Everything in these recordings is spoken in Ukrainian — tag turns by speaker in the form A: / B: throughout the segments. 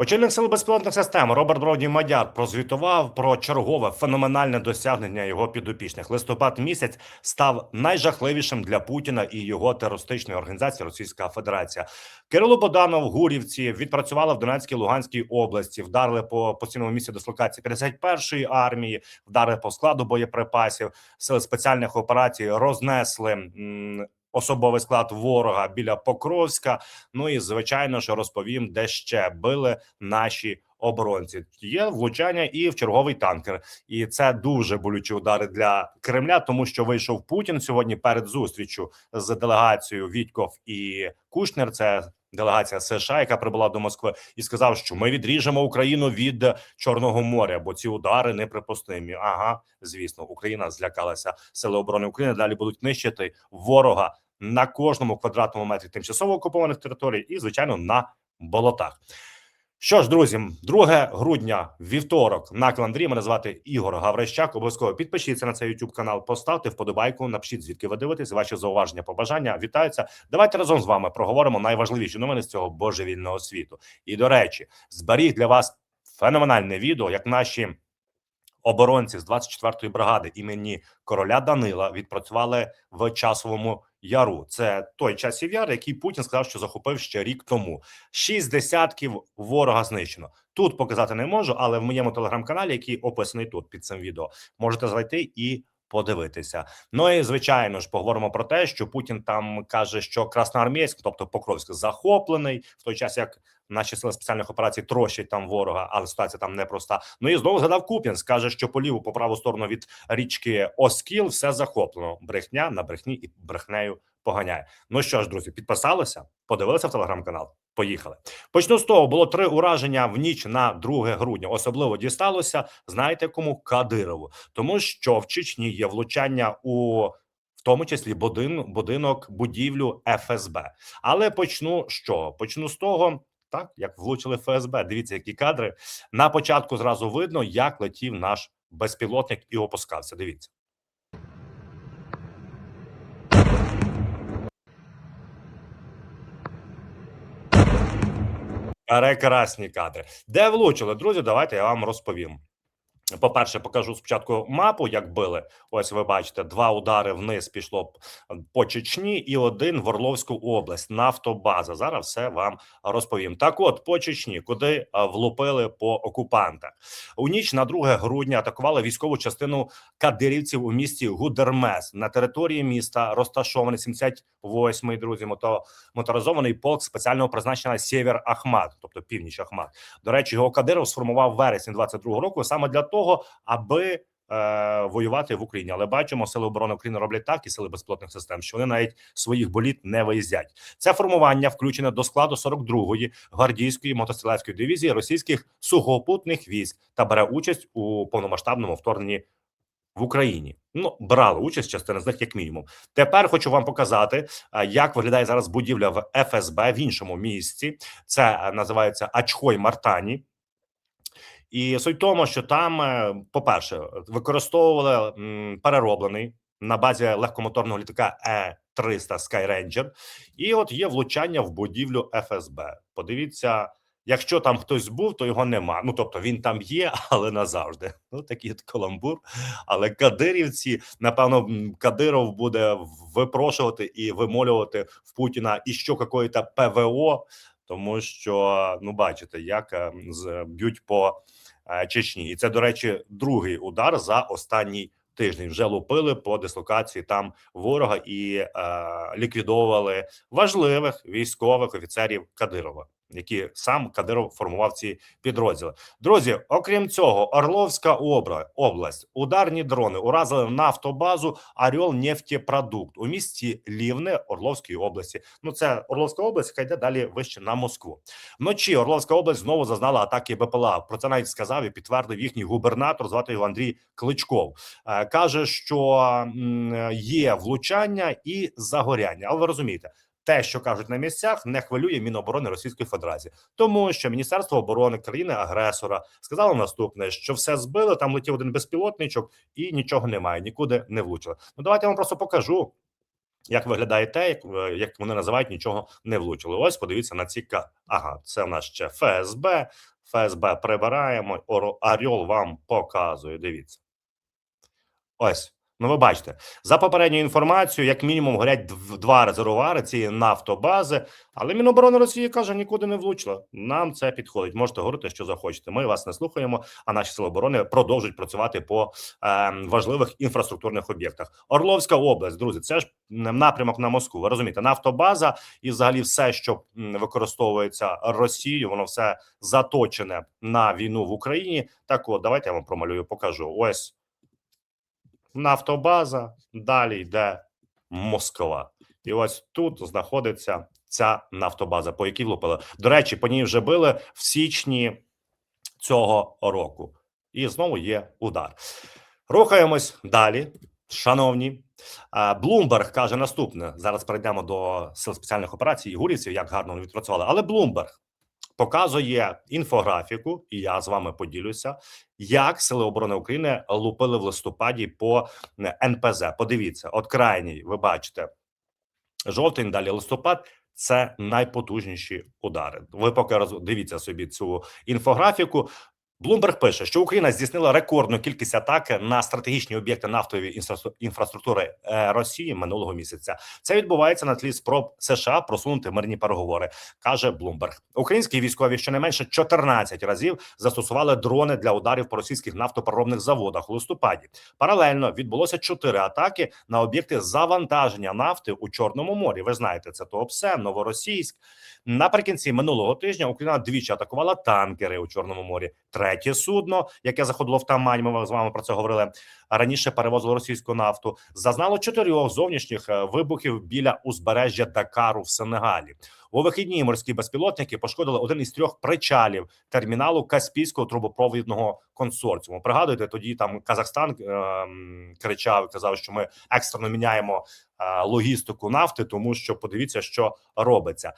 A: Очільник сил безпілотних систем Роберт Бродній Мадяр прозвітував про чергове феноменальне досягнення його підопічних. Листопад місяць став найжахливішим для Путіна і його терористичної організації Російська Федерація. Кирило Боданов, Гурівці відпрацювали в Донецькій Луганській області, вдарили по постійному місці дислокації 51-ї армії, вдарили по складу боєприпасів. Сили спеціальних операцій рознесли. Особовий склад ворога біля Покровська. Ну і звичайно ж розповім, де ще били наші оборонці. Є влучання і в черговий танкер, і це дуже болючі удари для Кремля, тому що вийшов Путін сьогодні перед зустрічю з делегацією Вітьков і Кушнер. Це делегація США, яка прибула до Москви, і сказав, що ми відріжемо Україну від Чорного моря, бо ці удари неприпустимі. Ага, звісно, Україна злякалася. Сили оборони України далі будуть нищити ворога на кожному квадратному метрі тимчасово окупованих територій, і звичайно на болотах. Що ж, друзі, 2 грудня, вівторок, на календарі мене звати Ігор Гаврищак. Обов'язково підпишіться на цей YouTube канал, поставте вподобайку, напишіть звідки ви дивитесь, ваші зауваження, побажання. Вітаються. Давайте разом з вами проговоримо найважливіші новини з цього божевільного світу. І до речі, зберіг для вас феноменальне відео, як наші оборонці з 24-ї бригади імені короля Данила відпрацювали в часовому яру. Це той часів яр, який Путін сказав, що захопив ще рік тому. Шість десятків ворога знищено. Тут показати не можу, але в моєму телеграм-каналі, який описаний тут під цим відео, можете зайти і. Подивитися, ну і звичайно ж поговоримо про те, що Путін там каже, що Красноармійськ, тобто Покровськ, захоплений в той час, як наші сили спеціальних операцій трощать там ворога, але ситуація там непроста. Ну і знову згадав Куп'янськ, каже, що по ліву, по праву сторону від річки Оскіл все захоплено. Брехня на брехні і брехнею поганяє. Ну що ж, друзі, підписалися, подивилися в телеграм-канал. Поїхали. Почну з того, було три ураження в ніч на 2 грудня. Особливо дісталося. Знаєте кому Кадирову, тому що в Чечні є влучання у. В тому числі будин, будинок, будівлю ФСБ. Але почну з чого? Почну з того, так як влучили ФСБ. Дивіться, які кадри на початку зразу видно, як летів наш безпілотник і опускався. Дивіться. Прекрасні кадри. Де влучили, друзі? Давайте я вам розповім. По-перше, покажу спочатку мапу, як били. Ось ви бачите, два удари вниз пішло по Чечні, і один в Орловську область. Нафтобаза. Зараз все вам розповім. Так, от по Чечні, куди влупили по окупантах у ніч на 2 грудня атакували військову частину кадирівців у місті Гудермес на території міста. Розташований 78-й, друзі, мото моторизований полк спеціального призначення Сєвєр Ахмат, тобто північ Ахмат. До речі, його Кадиров сформував вересні 22-го року саме для того, аби е, воювати в Україні. Але бачимо, сили оборони України роблять так і сили безпілотних систем, що вони навіть своїх боліт не виїздять. Це формування включене до складу 42-ї гвардійської мотострілецької дивізії російських сухопутних військ та бере участь у повномасштабному вторгненні в Україні. Ну, брали участь частина з них, як мінімум. Тепер хочу вам показати, як виглядає зараз будівля в ФСБ в іншому місці. Це називається Ачхой Мартані. І суть в тому, що там, е, по-перше, використовували перероблений на базі легкомоторного літака Е-300 Skyranger. І от є влучання в будівлю ФСБ. Подивіться, якщо там хтось був, то його нема. Ну тобто він там є, але назавжди. Ну такий от каламбур. Але кадирівці, напевно, Кадиров буде випрошувати і вимолювати в Путіна і що какое-то ПВО, тому що ну бачите, як е, б'ють по е, Чечні, і це, до речі, другий удар за останній тиждень. Вже лупили по дислокації там ворога і е, ліквідовували важливих військових офіцерів Кадирова, які сам Кадиров формував ці підрозділи. Друзі, окрім цього, Орловська область, ударні дрони уразили нафтобазу Орел нефтепродукт у місті Лівне Орловської області. Ну це Орловська область, яка йде далі вище на Москву. Вночі Орловська область знову зазнала атаки БПЛА. Про це навіть сказав і підтвердив їхній губернатор. Звати його Андрій Кличков. Е, Каже, що є влучання і загоряння. Але ви розумієте. Те, що кажуть на місцях, не хвилює Міноборони Російської Федерації, тому що Міністерство оборони країни агресора сказало наступне: що все збили. Там летів один безпілотничок, і нічого немає, нікуди не влучили. Ну давайте я вам просто покажу. Як виглядає те, як, е, як вони називають, нічого не влучили. Ось подивіться на ці ка. Ага, це в нас ще ФСБ. ФСБ прибираємо. Орел вам показує. Дивіться. Ось. Ну, ви бачите, за попередньою інформацією, як мінімум, горять дв- два резервуари цієї нафтобази. Але Міноборони Росії каже, нікуди не влучила. Нам це підходить. Можете говорити, що захочете. Ми вас не слухаємо. А наші сили оборони продовжують працювати по е, важливих інфраструктурних об'єктах. Орловська область, друзі, це ж напрямок на Москву. Ви розумієте, нафтобаза і взагалі все, що використовується Росією, воно все заточене на війну в Україні. Так, от давайте я вам промалюю, покажу. Ось нафтобаза, далі йде Москва. І ось тут знаходиться ця нафтобаза, по якій влупили. До речі, по ній вже били в січні цього року. І знову є удар. Рухаємось далі, шановні. Блумберг каже наступне: зараз перейдемо до сил спеціальних операцій і гурівців, як гарно вони відпрацювали. Але Блумберг показує інфографіку, і я з вами поділюся, як сили оборони України лупили в листопаді по е, НПЗ. Подивіться, от крайній, ви бачите, жовтень, далі листопад. Це найпотужніші удари. Ви поки роз... дивіться собі цю інфографіку. Блумберг пише, що Україна здійснила рекордну кількість атак на стратегічні об'єкти нафтової інфраструктури е, Росії минулого місяця. Це відбувається на тлі спроб США просунути мирні переговори, каже Блумберг. Українські військові щонайменше 14 разів застосували дрони для ударів по російських нафтопереробних заводах у листопаді. Паралельно відбулося чотири атаки на об'єкти завантаження нафти у Чорному морі. Ви знаєте, це Туапсе, Новоросійськ. Наприкінці минулого тижня Україна двічі атакувала танкери у Чорному морі. Третє судно, яке заходило в Тамань, ми з вами про це говорили. Раніше перевозило російську нафту. Зазнало чотирьох зовнішніх е, вибухів біля узбережжя Дакару в Сенегалі. У вихідні морські безпілотники пошкодили один із трьох причалів терміналу Каспійського трубопровідного консорціуму. Пригадуєте, тоді там Казахстан ем, кричав, казав, що ми екстрено міняємо е, логістику нафти, тому що подивіться, що робиться.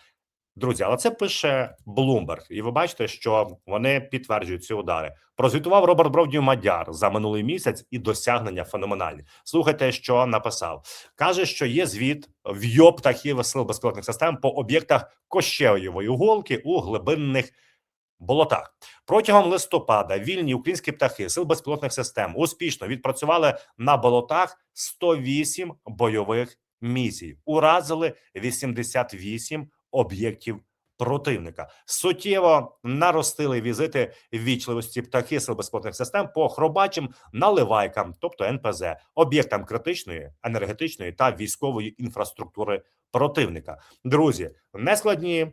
A: Друзі, але це пише Bloomberg, і ви бачите, що вони підтверджують ці удари. Прозвітував Роберт Бровдів Мадяр за минулий місяць і досягнення феноменальні. Слухайте, що написав. каже, що є звіт в ЙОП птахів сил безпілотних систем по об'єктах Кощеєвої голки у глибинних болотах. Протягом листопада вільні українські птахи сил безпілотних систем успішно відпрацювали на болотах 108 бойових місій. Уразили 88 об'єктів противника. Суттєво наростили візити ввічливості птахи сил безпілотних систем по хробачим наливайкам, тобто НПЗ, об'єктам критичної, енергетичної та військової інфраструктури противника. Друзі, нескладні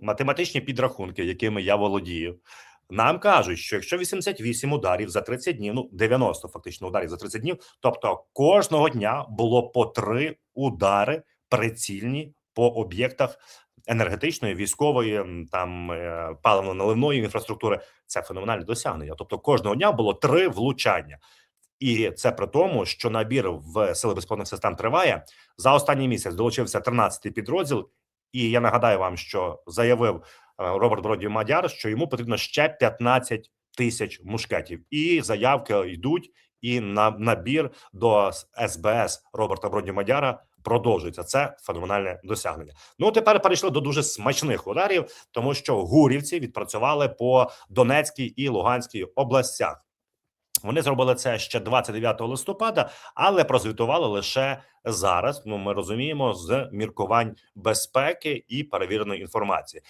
A: математичні підрахунки, якими я володію. Нам кажуть, що якщо 88 ударів за 30 днів, ну 90 фактично ударів за 30 днів, тобто кожного дня було по три удари прицільні по об'єктах енергетичної, військової, там е, паливно-наливної інфраструктури. Це феноменальне досягнення. Тобто кожного дня було три влучання. І це при тому, що набір в сили безпілотних систем триває за останній місяць. Долучився 13-й підрозділ, і я нагадаю вам, що заявив е, Роберт Бродів Мадяр, що йому потрібно ще 15 тисяч мушкетів, і заявки йдуть. І на набір до СБС Роберта Бродів Мадяра продовжується. Це феноменальне досягнення. Ну тепер перейшли до дуже смачних ударів, тому що гурівці відпрацювали по Донецькій і Луганській областях. Вони зробили це ще 29 листопада, але прозвітували лише зараз. Ну, ми розуміємо, з міркувань безпеки і перевіреної інформації.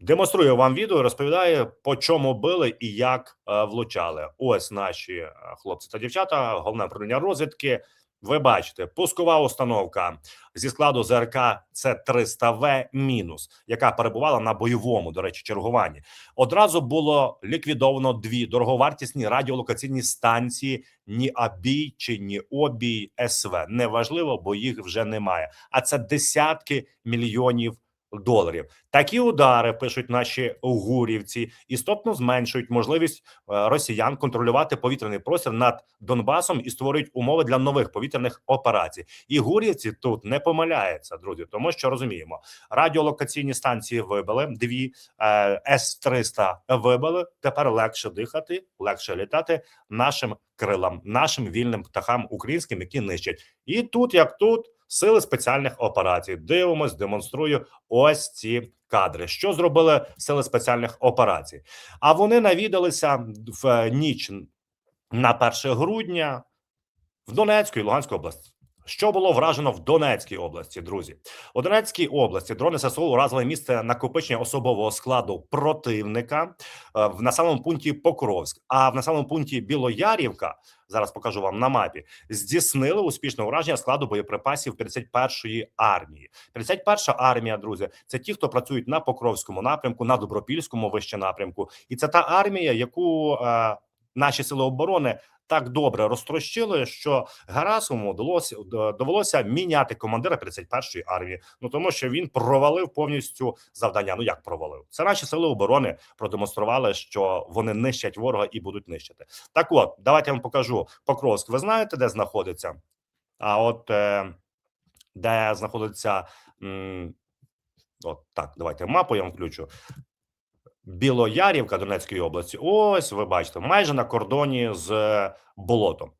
A: Демонструю вам відео, розповідаю, по чому били і як е, влучали. Ось наші е, хлопці та дівчата, головне управління розвідки. Ви бачите, пускова установка зі складу ЗРК це 300 В мінус, яка перебувала на бойовому, до речі, чергуванні. Одразу було ліквідовано дві дороговартісні радіолокаційні станції ні Абій чи ні Обій СВ. Неважливо, бо їх вже немає. А це десятки мільйонів доларів. Такі удари пишуть наші гурівці, істотно зменшують можливість е, росіян контролювати повітряний простір над Донбасом і створюють умови для нових повітряних операцій. І гурівці тут не помиляються, друзі, тому що розуміємо, радіолокаційні станції вибили дві е, с 300 вибили. Тепер легше дихати, легше літати нашим крилам, нашим вільним птахам українським, які нищать. І тут як тут Сили спеціальних операцій. Дивимось, демонструю ось ці кадри. Що зробили сили спеціальних операцій? А вони навідалися в ніч на 1 грудня в Донецьку і Луганську область. Що було вражено в Донецькій області, друзі? У Донецькій області дрони ССО уразили місце накопичення особового складу противника е, в населеному пункті Покровськ. А в населеному пункті Білоярівка зараз покажу вам на мапі. Здійснили успішне ураження складу боєприпасів 51-ї армії. 51-ша армія, друзі, це ті, хто працюють на Покровському напрямку, на Добропільському вище напрямку, і це та армія, яку е, наші сили оборони так добре розтрощили, що Гарасовому довелося довелося міняти командира 51-ї армії. Ну тому що він провалив повністю завдання. Ну як провалив? Це наші сили оборони продемонстрували, що вони нищать ворога і будуть нищити. Так, от давайте я вам покажу Покровськ. Ви знаєте, де знаходиться? А от е, де знаходиться м, от так, давайте мапу я вам включу. Білоярівка Донецької області. Ось ви бачите, майже на кордоні з болотом.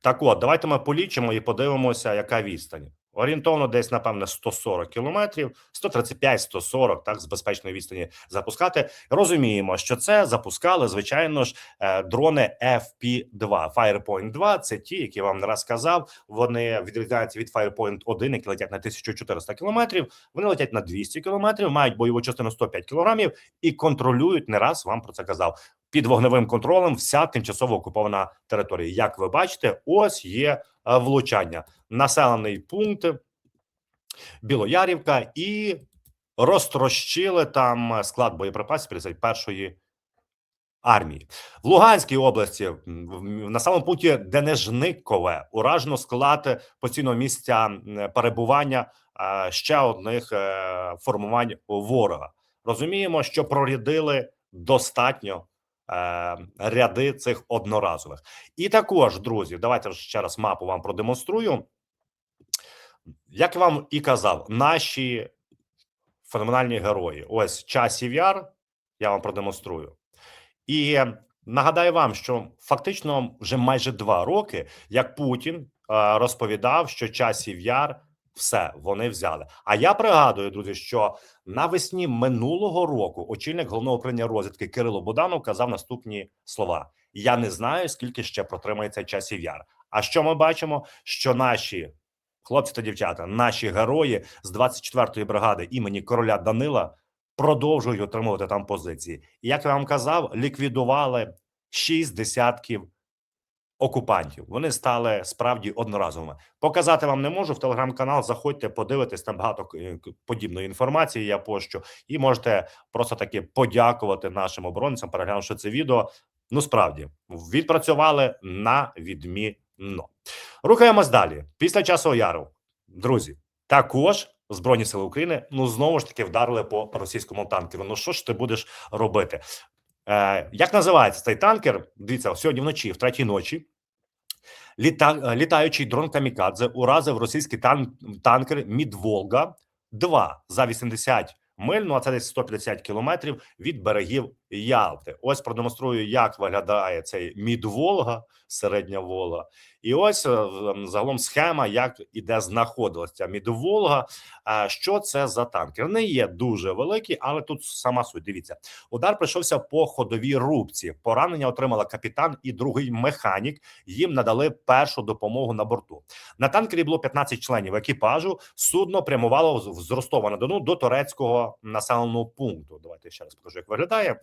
A: Так, от давайте ми полічимо і подивимося, яка відстань. Орієнтовно десь, напевне, 140 кілометрів, 135-140, так, з безпечної відстані запускати. Розуміємо, що це запускали, звичайно ж, е, дрони FP2. Firepoint 2 – це ті, які вам не раз сказав. Вони відрізняються від Firepoint 1, які летять на 1400 кілометрів. Вони летять на 200 кілометрів, мають бойову частину 105 кілограмів і контролюють, не раз вам про це казав, під вогневим контролем вся тимчасово окупована територія. Як ви бачите, ось є влучання. Населений пункт Білоярівка і розтрощили там склад боєприпасів 51-ї армії. В Луганській області на самому пункті Денежникове уражено склад постійного місця перебування е, ще одних е, формувань ворога. Розуміємо, що прорядили достатньо е, ряди цих одноразових. І також, друзі, давайте ще раз мапу вам продемонструю. Як вам і казав, наші феноменальні герої. Ось часів яр, я вам продемонструю. І нагадаю вам, що фактично вже майже два роки, як Путін е, розповідав, що часів яр все вони взяли. А я пригадую, друзі, що навесні минулого року очільник головного управління розвідки Кирило Буданов казав наступні слова: Я не знаю, скільки ще протримається часів яр. А що ми бачимо? Що наші хлопці та дівчата, наші герої з 24-ї бригади імені короля Данила продовжують отримувати там позиції. І як я вам казав, ліквідували шість десятків окупантів. Вони стали справді одноразовими. Показати вам не можу. В телеграм-канал заходьте, подивитесь там багато е, подібної інформації. Я пощу, і можете просто таки подякувати нашим оборонцям, переглянувши це відео. Ну справді відпрацювали на відмінно. Рухаємось далі. Після часу яру, друзі, також Збройні сили України ну знову ж таки вдарили по російському танкеру. Ну що ж ти будеш робити? Е, як називається цей танкер? Дивіться, сьогодні вночі, в третій ночі. Літа, е, літаючий дрон Камікадзе уразив російський тан, танкер Мідволга 2 за 80 миль, ну а це десь 150 кілометрів від берегів Ялти. Ось продемонструю, як виглядає цей Мідволга, середня Волга. І ось е, загалом схема, як і де знаходилася ця Мідволга. А що це за танкер? Не є дуже великий, але тут сама суть. Дивіться, удар прийшовся по ходовій рубці. Поранення отримала капітан і другий механік. Їм надали першу допомогу на борту. На танкері було 15 членів екіпажу. Судно прямувало з Ростова на Дону до турецького населеного пункту. Давайте ще раз покажу, як виглядає.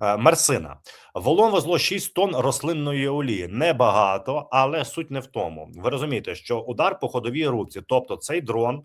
A: Е, Мерсина волон везло 6 тонн рослинної олії. Небагато, але суть не в тому. Ви розумієте, що удар по ходовій рубці, тобто цей дрон, е,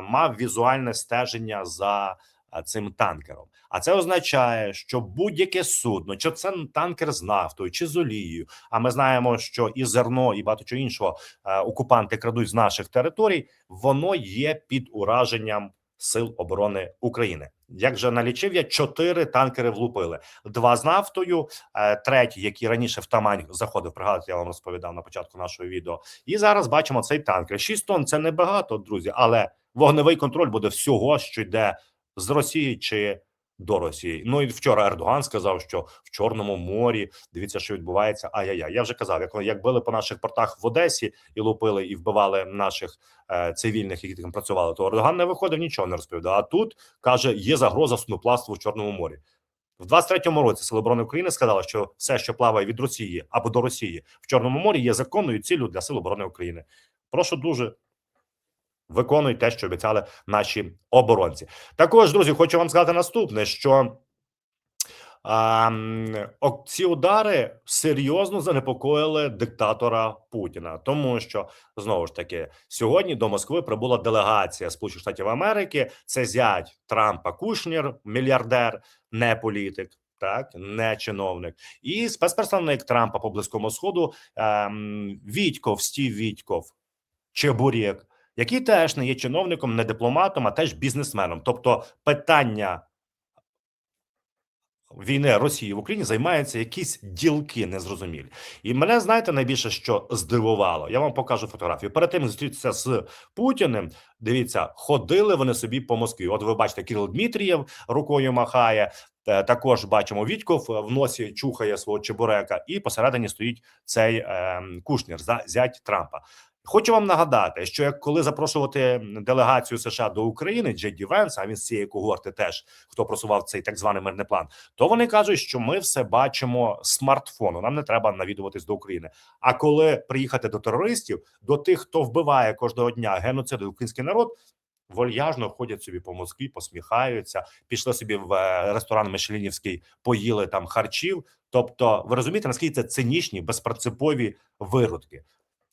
A: мав візуальне стеження за е, цим танкером. А це означає, що будь-яке судно, чи це танкер з нафтою, чи з олією. А ми знаємо, що і зерно, і багато чого іншого окупанти крадуть з наших територій. Воно є під ураженням сил оборони України. Як же налічив я чотири танкери влупили: два з нафтою, е, третій, який раніше в Тамань заходив. Пригадати я вам розповідав на початку нашого відео. І зараз бачимо цей танкер. 6 тонн це небагато, друзі, але вогневий контроль буде всього, що йде з Росії чи до Росії. Ну і вчора Ердоган сказав, що в Чорному морі дивіться, що відбувається. Ай-яй-яй. Я вже казав, як як били по наших портах в Одесі і лупили і вбивали наших е, цивільних, які там працювали, то Ердоган не виходив, нічого не розповідав. А тут каже, є загроза сунопластву в Чорному морі. В 23-му році Сили оборони України сказали, що все, що плаває від Росії або до Росії в Чорному морі, є законною ціллю для Сил оборони України. Прошу дуже виконують те, що обіцяли наші оборонці. Також, друзі, хочу вам сказати наступне: що а, ці удари серйозно занепокоїли диктатора Путіна, тому що знову ж таки сьогодні до Москви прибула делегація Сполучених Штатів Америки. Це зять Трампа Кушнір, мільярдер, не політик. Так, не чиновник, і спецпредставник Трампа по близькому сходу ем, Вітьков, Стів Вітьков, Чебурєк, який теж не є чиновником, не дипломатом, а теж бізнесменом. Тобто, питання війни Росії в Україні займаються якісь ділки незрозумілі. І мене знаєте найбільше, що здивувало. Я вам покажу фотографію. Перед тим зустрітися з Путіним. Дивіться, ходили вони собі по Москві. От ви бачите, Кирил Дмитрієв рукою махає. Також бачимо Вітьков в носі чухає свого чебурека, і посередині стоїть цей е, Кушнір зять Трампа. Хочу вам нагадати, що як коли запрошувати делегацію США до України, Джеді Венс, а він з цієї когорти теж хто просував цей так званий мирний план, то вони кажуть, що ми все бачимо смартфону. Нам не треба навідуватись до України. А коли приїхати до терористів, до тих, хто вбиває кожного дня геноцид український народ. Вольяжно ходять собі по Москві, посміхаються, пішли собі в е, ресторан Мишелінівський, поїли там харчів. Тобто, ви розумієте, наскільки це цинічні безпринципові виродки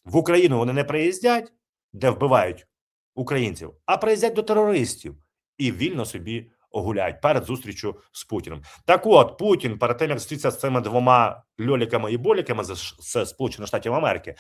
A: в Україну вони не приїздять, де вбивають українців, а приїздять до терористів і вільно собі огуляють перед зустрічю з Путіним. Так, от Путін перед тим як зустрітися з цими двома льоліками і боліками з Сполучених Штатів Америки.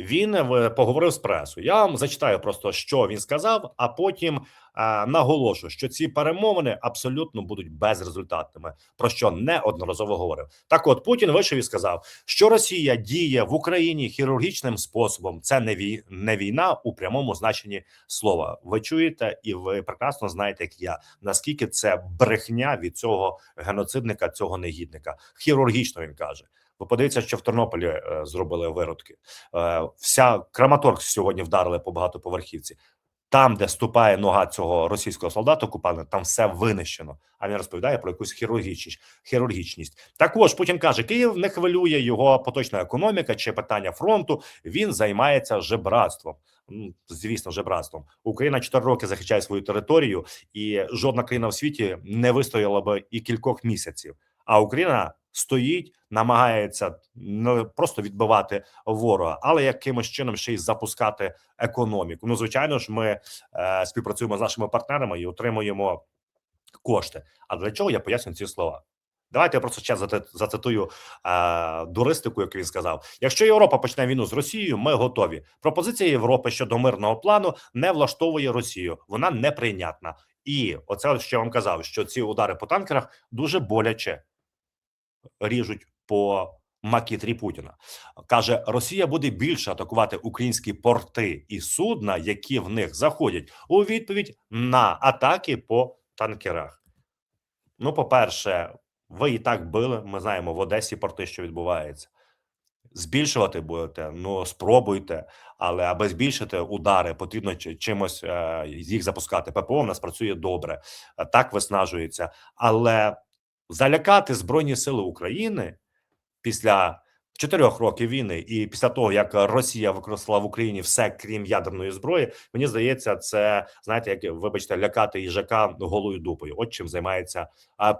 A: Він е, поговорив з пресою. Я вам зачитаю просто, що він сказав, а потім а, наголошу, що ці перемовини абсолютно будуть безрезультатними, про що неодноразово говорив. Так, от Путін вийшов і сказав, що Росія діє в Україні хірургічним способом. Це не вій, не війна у прямому значенні слова. Ви чуєте, і ви прекрасно знаєте, як я наскільки це брехня від цього геноцидника, цього негідника. Хірургічно він каже. Подивіться, що в Тернополі е, зробили виродки. Е, вся Краматорськ сьогодні вдарили по багатоповерхівці. Там, де ступає нога цього російського солдата, окупанта, там все винищено. А він розповідає про якусь хірургічність. хірургічність. Також Путін каже, Київ не хвилює його поточна економіка чи питання фронту. Він займається жебратством. Звісно, жебратством. Україна 4 роки захищає свою територію, і жодна країна в світі не вистояла би і кількох місяців. А Україна стоїть, намагається не просто відбивати ворога, але якимось чином ще й запускати економіку. Ну, звичайно ж, ми е, співпрацюємо з нашими партнерами і отримуємо кошти. А для чого я поясню ці слова? Давайте я просто час зацитую е, дуристику, як він сказав: якщо Європа почне війну з Росією, ми готові. Пропозиція Європи щодо мирного плану не влаштовує Росію, вона неприйнятна. І оце що я вам казав, що ці удари по танкерах дуже боляче ріжуть по макітрі Путіна. Каже, Росія буде більше атакувати українські порти і судна, які в них заходять у відповідь на атаки по танкерах. Ну, по-перше, ви і так били. Ми знаємо в Одесі порти, що відбувається. Збільшувати будете, ну спробуйте, але аби збільшити удари, потрібно чимось е, їх запускати. ППО в нас працює добре, так виснажується, але залякати Збройні Сили України після чотирьох років війни і після того як Росія використала в Україні все крім ядерної зброї, мені здається, це знаєте, як вибачте, лякати їжака голою дупою. От чим займається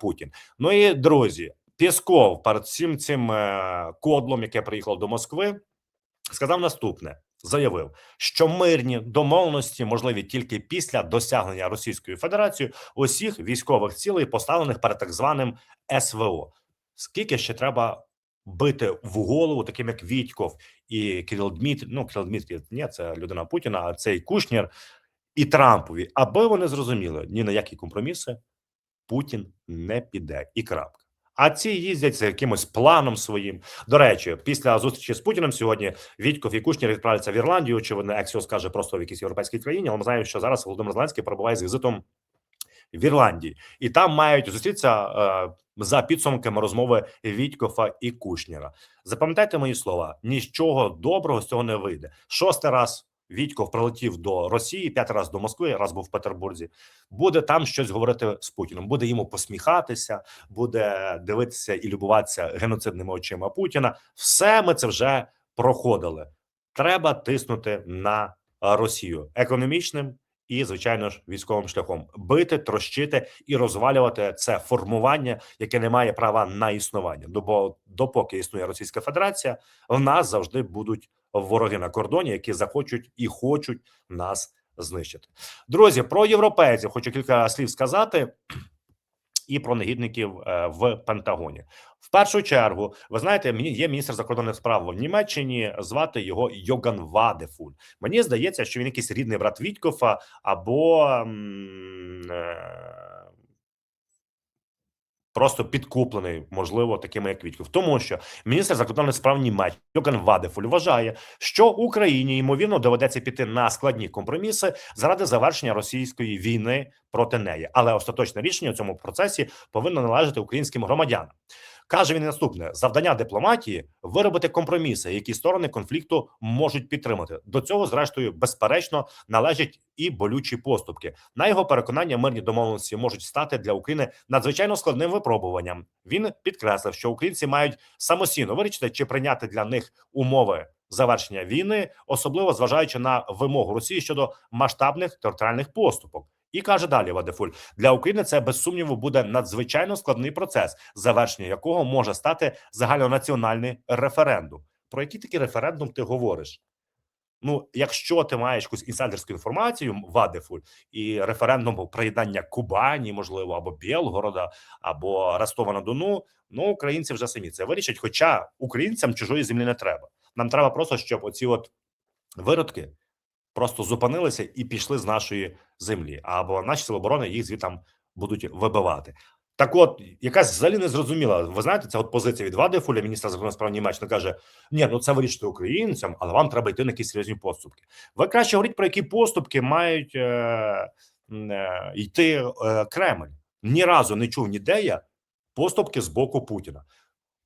A: Путін. Ну і друзі, Пісков перед всім цим е, кодлом, яке приїхало до Москви, сказав наступне: заявив, що мирні домовленості можливі тільки після досягнення Російською Федерацією усіх військових цілей, поставлених перед так званим СВО. Скільки ще треба бити в голову, таким як Вітьков і Кирил Дмитрій, ну Кирил Дмитрій, ні, це людина Путіна, а цей Кушнір і Трампові, аби вони зрозуміли ні на які компроміси Путін не піде і крапка. А ці їздять за якимось планом своїм. До речі, після зустрічі з Путіним сьогодні Вітьков і Кушнір відправляться в Ірландію. Очевидно, Ексіо скаже просто в якійсь європейській країні. Але ми знаємо, що зараз Володимир Зеленський перебуває з візитом в Ірландії, і там мають зустрітися е, за підсумками розмови Вітькофа і Кушніра. Запам'ятайте мої слова: нічого доброго з цього не вийде. Шостий раз Вітьков прилетів до Росії, п'ятий раз до Москви, раз був в Петербурзі. Буде там щось говорити з Путіним, буде йому посміхатися, буде дивитися і любуватися геноцидними очима Путіна. Все ми це вже проходили. Треба тиснути на Росію економічним і, звичайно ж, військовим шляхом бити, трощити і розвалювати це формування, яке не має права на існування. Бо допоки існує Російська Федерація, в нас завжди будуть вороги на кордоні, які захочуть і хочуть нас знищити. Друзі, про європейців хочу кілька слів сказати. І про негідників е, в Пентагоні в першу чергу, ви знаєте, мені є міністр закордонних справ в Німеччині. Звати його Йоган Вадефуль. Мені здається, що він якийсь рідний брат Вітькофа або е, просто підкуплений, можливо, такими як Вітьков. Тому що міністр закордонних справ Німеччини Йоган Вадефуль вважає, що Україні ймовірно доведеться піти на складні компроміси заради завершення російської війни проти неї, але остаточне рішення у цьому процесі повинно належати українським громадянам. Каже він наступне: завдання дипломатії виробити компроміси, які сторони конфлікту можуть підтримати. До цього, зрештою, безперечно, належать і болючі поступки. На його переконання, мирні домовленості можуть стати для України надзвичайно складним випробуванням. Він підкреслив, що українці мають самостійно вирішити, чи прийняти для них умови. Завершення війни, особливо зважаючи на вимогу Росії щодо масштабних територіальних поступок, і каже далі Вадефуль для України. Це без сумніву буде надзвичайно складний процес, завершення якого може стати загальнонаціональний референдум. Про який такий референдум ти говориш? Ну, якщо ти маєш якусь інсайдерську інформацію, Вадефуль, і референдум приєднання Кубані, можливо, або Білгорода, або Ростова на Дону, ну українці вже самі це вирішать. Хоча українцям чужої землі не треба. Нам треба просто, щоб оці от виродки просто зупинилися і пішли з нашої землі, або наші сили оборони їх звідтам будуть вибивати. Так, от якась взагалі не зрозуміла. Ви знаєте, це от позиція від Вадефуля, міністра закордонних справ Німеччини, каже: ні, ну це вирішити українцям, але вам треба йти на якісь серйозні поступки. Ви краще говоріть про які поступки мають е, е, йти е, Кремль. Ні разу не чув ніде я поступки з боку Путіна.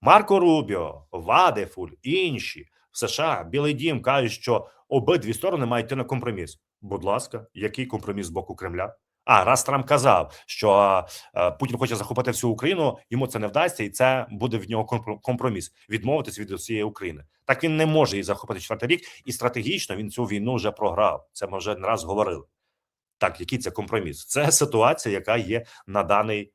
A: Марко Рубіо, Вадефуль, інші в США, Білий Дім кажуть, що обидві сторони мають йти на компроміс. Будь ласка, який компроміс з боку Кремля? А раз Трамп казав, що Путін хоче захопити всю Україну, йому це не вдасться, і це буде в нього компроміс відмовитись від усієї України. Так він не може її захопити четвертий рік, і стратегічно він цю війну вже програв. Це ми вже не раз говорили. Так, який це компроміс? Це ситуація, яка є на даний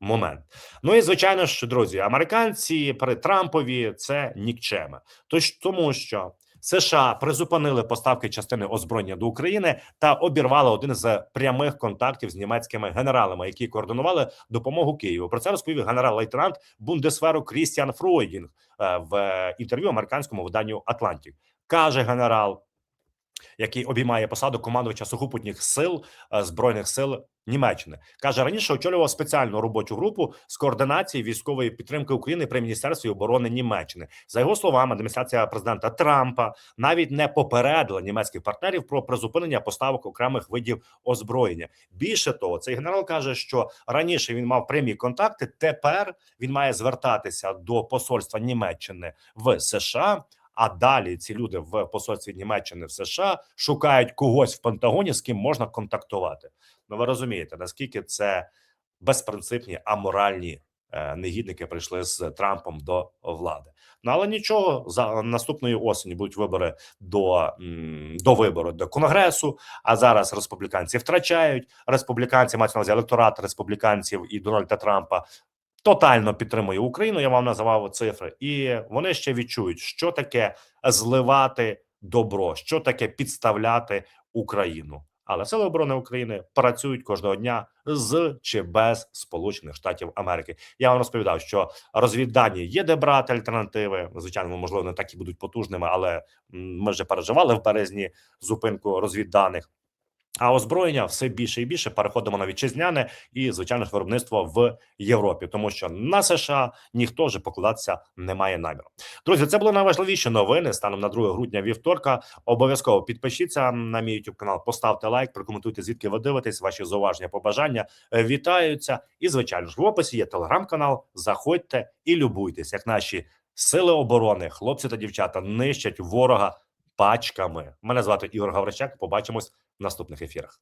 A: момент. Ну і звичайно ж, друзі, американці при Трампові це нікчеми. Тож тому, що США призупинили поставки частини озброєння до України та обірвали один з прямих контактів з німецькими генералами, які координували допомогу Києву. Про це розповів генерал-лейтенант Бундесверу Крістіан Фройдінг е, в інтерв'ю американському виданню Атлантик. каже генерал який обіймає посаду командувача сухопутніх сил е, збройних сил Німеччини, каже раніше очолював спеціальну робочу групу з координації військової підтримки України при міністерстві оборони Німеччини. За його словами, адміністрація президента Трампа навіть не попередила німецьких партнерів про призупинення поставок окремих видів озброєння. Більше того, цей генерал каже, що раніше він мав прямі контакти. Тепер він має звертатися до посольства Німеччини в США. А далі ці люди в посольстві Німеччини в США шукають когось в Пентагоні, з ким можна контактувати. Ну ви розумієте, наскільки це безпринципні аморальні е, негідники прийшли з Трампом до влади. Ну але нічого за наступної осені будуть вибори до до вибору до конгресу. А зараз республіканці втрачають республіканці мають на увазі електорат республіканців і Дональда Трампа тотально підтримує Україну. Я вам називав цифри, і вони ще відчують, що таке зливати добро, що таке підставляти Україну. Але сили оборони України працюють кожного дня з чи без Сполучених Штатів Америки. Я вам розповідав, що розвіддані є де брати альтернативи. Звичайно, можливо, не так і будуть потужними, але ми вже переживали в березні зупинку розвідданих. А озброєння все більше і більше переходимо на вітчизняне і звичайно ж виробництво в Європі, тому що на США ніхто вже покладатися не має наміру. Друзі, це були найважливіші новини станом на 2 грудня вівторка. Обов'язково підпишіться на мій YouTube канал, поставте лайк, прокоментуйте звідки ви дивитесь, ваші зауваження, побажання е, вітаються. І звичайно ж в описі є телеграм-канал. Заходьте і любуйтесь, як наші сили оборони, хлопці та дівчата нищать ворога пачками. Мене звати Ігор Гаврищак. Побачимось в наступних ефірах.